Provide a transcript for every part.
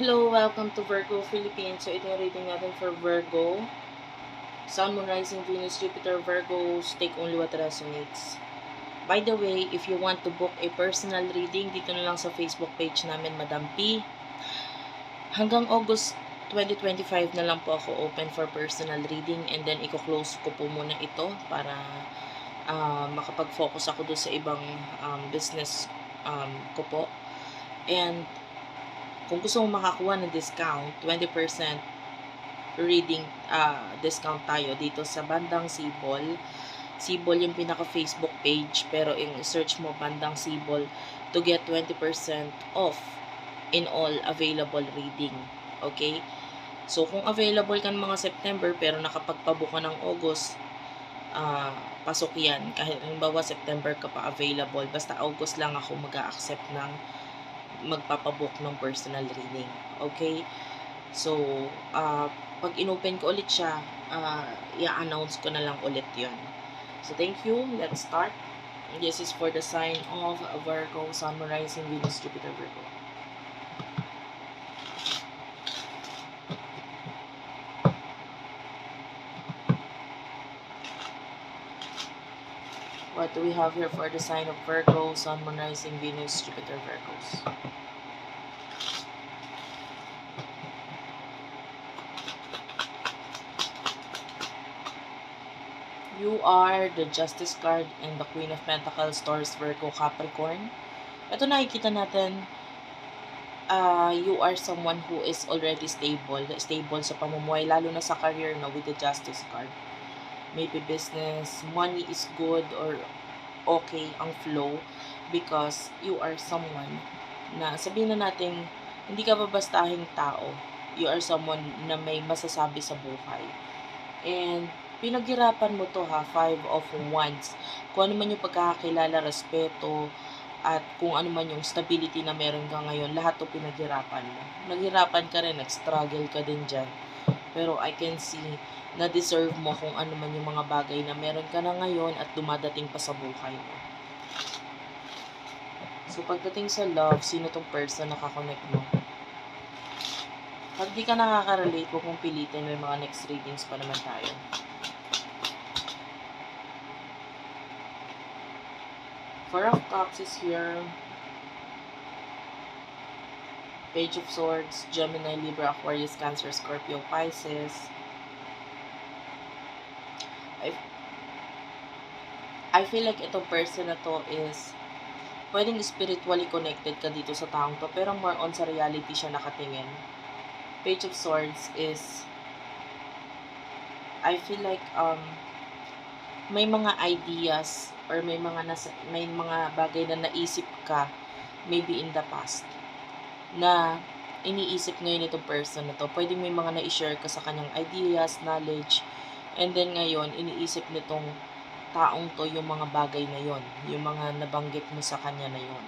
Hello, welcome to Virgo Philippines. So, ito yung rating natin for Virgo. Sun, Moon, Rising, Venus, Jupiter, Virgos, take only what resonates. By the way, if you want to book a personal reading, dito na lang sa Facebook page namin, Madam P. Hanggang August 2025 na lang po ako open for personal reading and then i-close ko po muna ito para uh, makapag-focus ako doon sa ibang um, business um, ko po. And kung gusto mong makakuha ng discount, 20% reading uh, discount tayo dito sa bandang Sibol. Sibol yung pinaka-Facebook page, pero yung search mo bandang Sibol to get 20% off in all available reading. Okay? So, kung available ka ng mga September, pero nakapagpabuka ng August, uh, pasok yan. Kahit halimbawa September ka pa available, basta August lang ako mag accept ng magpapabook ng personal reading. Okay? So, uh, pag inopen ko ulit siya, uh, i-announce ko na lang ulit yon. So, thank you. Let's start. This is for the sign of Virgo, Sun, Rising, Venus, Jupiter, Virgo. What do we have here for the sign of Virgo, Sun, Moon, Rising, Venus, Jupiter, Virgos? You are the Justice card and the Queen of Pentacles, Taurus, Virgo, Capricorn. Ito nakikita natin, uh, you are someone who is already stable, stable sa pamumuhay, lalo na sa career no, with the Justice card maybe business, money is good or okay ang flow because you are someone na sabihin na natin hindi ka babastahing tao. You are someone na may masasabi sa buhay. And pinaghirapan mo to ha, five of wands. Kung ano man yung pagkakakilala, respeto, at kung ano man yung stability na meron ka ngayon, lahat to pinaghirapan mo. Naghirapan ka rin, nag-struggle ka din dyan. Pero I can see na deserve mo kung ano man yung mga bagay na meron ka na ngayon at dumadating pa sa buhay mo. So, pagdating sa love, sino tong person na kakonect mo? Pag di ka nakaka-relate, huwag mong pilitin. May mga next readings pa naman tayo. Four of Cups is here. Page of Swords, Gemini, Libra, Aquarius, Cancer, Scorpio, Pisces. I, I feel like itong person na to is pwedeng spiritually connected ka dito sa taong to, pero more on sa reality siya nakatingin. Page of Swords is I feel like um may mga ideas or may mga nasa, may mga bagay na naisip ka maybe in the past na iniisip ngayon itong person na to. Pwedeng may mga na-share ka sa kanyang ideas, knowledge, And then ngayon, iniisip nitong taong to yung mga bagay na yon, yung mga nabanggit mo sa kanya na yon.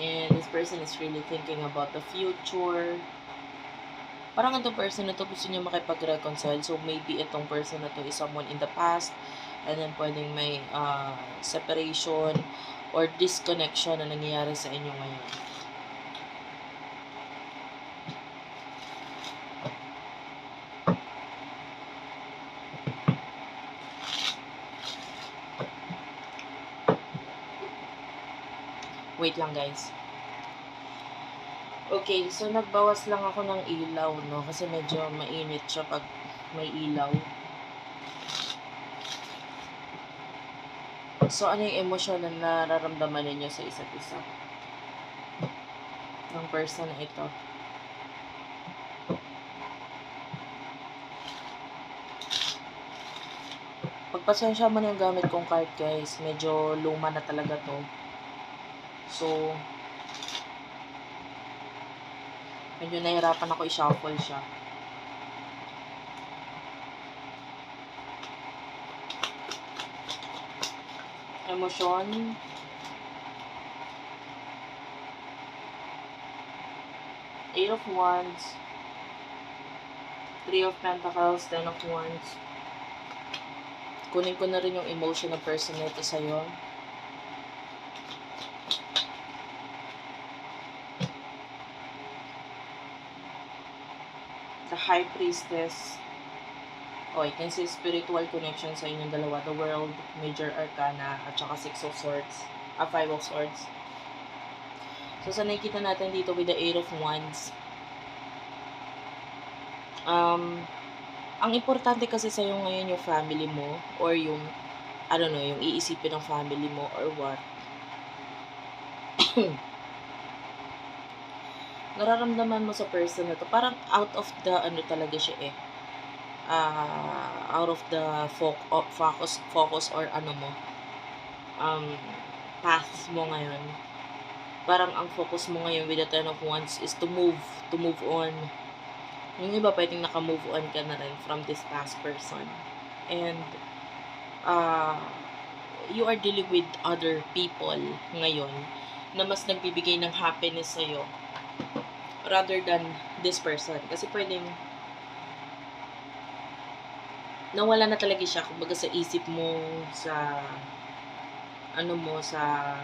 And this person is really thinking about the future. Parang itong person na to gusto niya makipag-reconcile. So maybe itong person na to is someone in the past. And then pwedeng may uh, separation or disconnection na nangyayari sa inyo ngayon. Wait lang guys. Okay, so nagbawas lang ako ng ilaw, no? Kasi medyo mainit siya pag may ilaw. So, ano yung emosyon na nararamdaman ninyo sa isa't isa? Ng person na ito. Pagpasensya mo na yung gamit kong card, guys. Medyo luma na talaga to. So, medyo nahirapan ako i-shuffle siya. emosyon. Eight of Wands. Three of Pentacles, Ten of Wands. Kunin ko na rin yung emotion ng person na ito sa'yo. The High Priestess. You can spiritual connection sa inyong dalawa. The World, Major Arcana, at saka Six of Swords. Ah, Five of Swords. So, sa nakikita natin dito with the Eight of Wands. Um, ang importante kasi sa'yo ngayon yung family mo or yung, I don't know, yung iisipin ng family mo or what. nararamdaman mo sa person na to, parang out of the, ano talaga siya eh, uh, out of the fo- focus, focus or ano mo, um, path mo ngayon. Parang ang focus mo ngayon with the Ten of Wands is to move, to move on. Yung iba pwedeng naka-move on ka na rin from this past person. And, uh, you are dealing with other people ngayon na mas nagbibigay ng happiness sa'yo rather than this person. Kasi pwedeng nawala na talaga siya kumbaga sa isip mo, sa ano mo, sa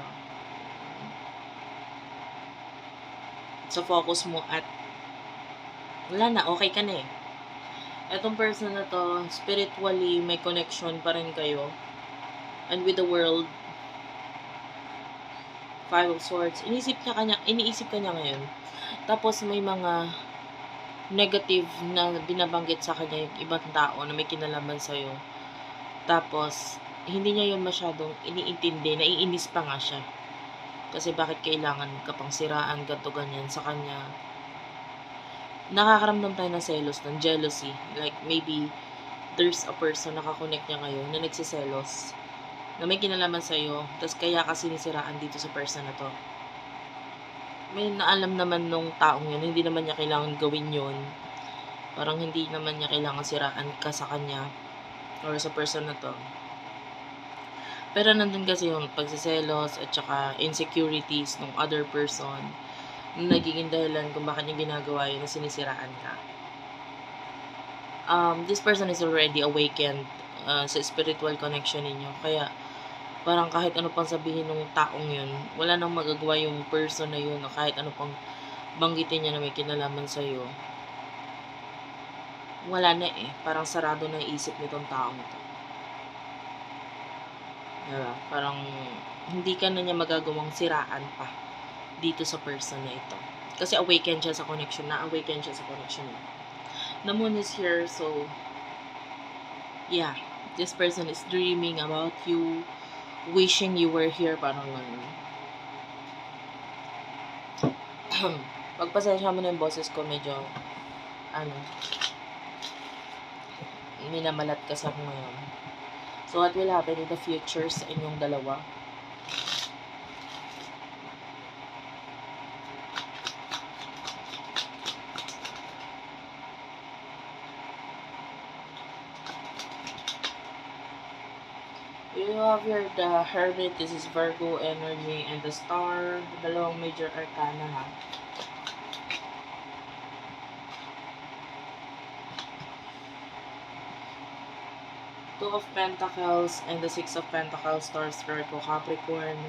sa focus mo at wala na, okay ka na eh. Etong person na to, spiritually, may connection pa rin kayo. And with the world, Five of Swords, iniisip niya kanya, iniisip ka niya ngayon. Tapos may mga negative na binabanggit sa kanya yung ibang tao na may kinalaman sa'yo. Tapos, hindi niya yun masyadong iniintindi, naiinis pa nga siya. Kasi bakit kailangan ka pang siraan, ganto ganyan sa kanya. Nakakaramdam tayo ng selos, ng jealousy. Like, maybe, there's a person nakakonect niya ngayon na nagsiselos na may kinalaman sa'yo, tapos kaya ka sinisiraan dito sa person na to. May naalam naman nung taong yun, hindi naman niya kailangan gawin yun. Parang hindi naman niya kailangan siraan ka sa kanya or sa person na to. Pero nandun kasi yung pagsiselos at saka insecurities ng other person na nagiging dahilan kung bakit niya ginagawa yun na sinisiraan ka. Um, this person is already awakened uh, sa spiritual connection ninyo. Kaya, parang kahit ano pang sabihin ng taong yun, wala nang magagawa yung person na yun, na kahit ano pang banggitin niya na may kinalaman sa'yo. Wala na eh. Parang sarado na isip nitong taong to. Diba? Parang hindi ka na niya magagawang siraan pa dito sa person na ito. Kasi awaken siya sa connection, na-awaken siya sa connection niya. The moon is here, so yeah, this person is dreaming about you, wishing you were here, parang ganun. Pagpasensya mo na yung boses ko, medyo, ano, minamalat kasi ako ngayon. So, what will happen in the future sa inyong dalawa? You have here the Hermit, this is Virgo energy, and the Star, dalawang major arcana ha. Two of Pentacles and the Six of Pentacles, Taurus, Virgo, Capricorn.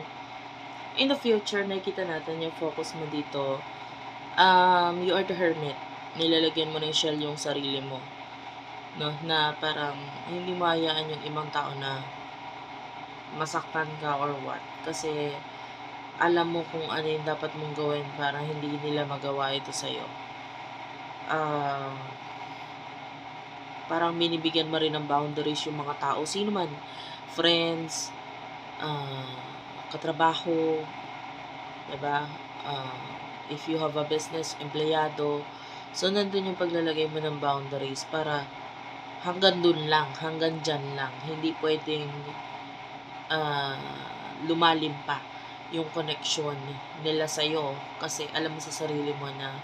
In the future, nakikita natin yung focus mo dito. Um, you are the hermit. Nilalagyan mo ng shell yung sarili mo. No? Na parang hindi mo yung ibang tao na masaktan ka or what. Kasi alam mo kung ano yung dapat mong gawin para hindi nila magawa ito sa'yo. Uh, parang binibigyan mo rin ng boundaries yung mga tao. Sino man, friends, uh, katrabaho, diba? Uh, if you have a business, empleyado, so nandun yung paglalagay mo ng boundaries para hanggang dun lang, hanggang dyan lang. Hindi pwedeng uh, lumalim pa yung connection nila sa'yo kasi alam mo sa sarili mo na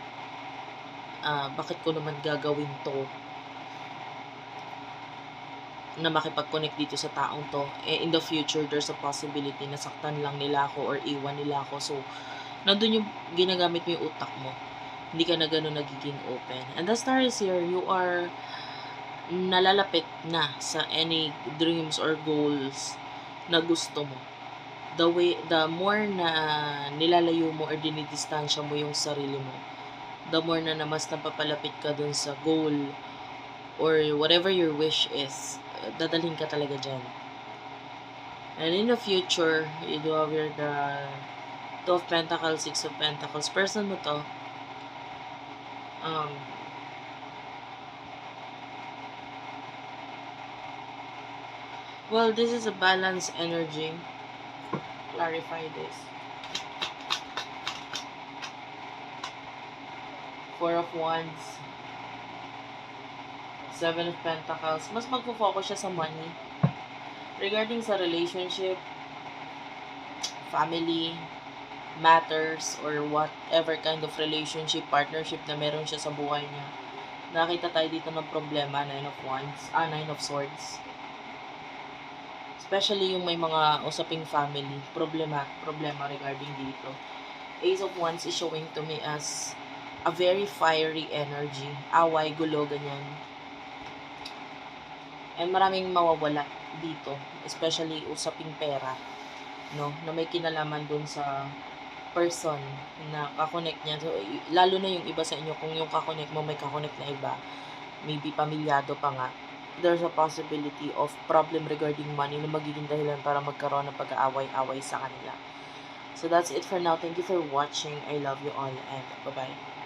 uh, bakit ko naman gagawin to na makipag-connect dito sa taong to, eh, in the future, there's a possibility na saktan lang nila ako or iwan nila ako. So, nandun yung ginagamit mo yung utak mo. Hindi ka na ganun nagiging open. And the star is here, you are nalalapit na sa any dreams or goals na gusto mo. The way, the more na nilalayo mo or dinidistansya mo yung sarili mo, the more na na mas napapalapit ka dun sa goal or whatever your wish is, dadalhin ka talaga dyan. And in the future, you do have your the Two of Pentacles, Six of Pentacles. Person mo to, um, well, this is a balanced energy. Clarify this. Four of Wands. Seven of Pentacles. Mas magpo-focus siya sa money. Regarding sa relationship, family, matters, or whatever kind of relationship, partnership na meron siya sa buhay niya. Nakita tayo dito ng problema, Nine of Wands, ah, Nine of Swords. Especially yung may mga usaping family, problema, problema regarding dito. Ace of Wands is showing to me as a very fiery energy. Away, gulo, ganyan. And maraming mawawala dito. Especially usaping pera. No? Na may kinalaman dun sa person na kakonect niya. So, lalo na yung iba sa inyo, kung yung kakonect mo may kakonect na iba, maybe pamilyado pa nga, there's a possibility of problem regarding money na magiging dahilan para magkaroon ng pag-aaway-away sa kanila. So that's it for now. Thank you for watching. I love you all and bye-bye.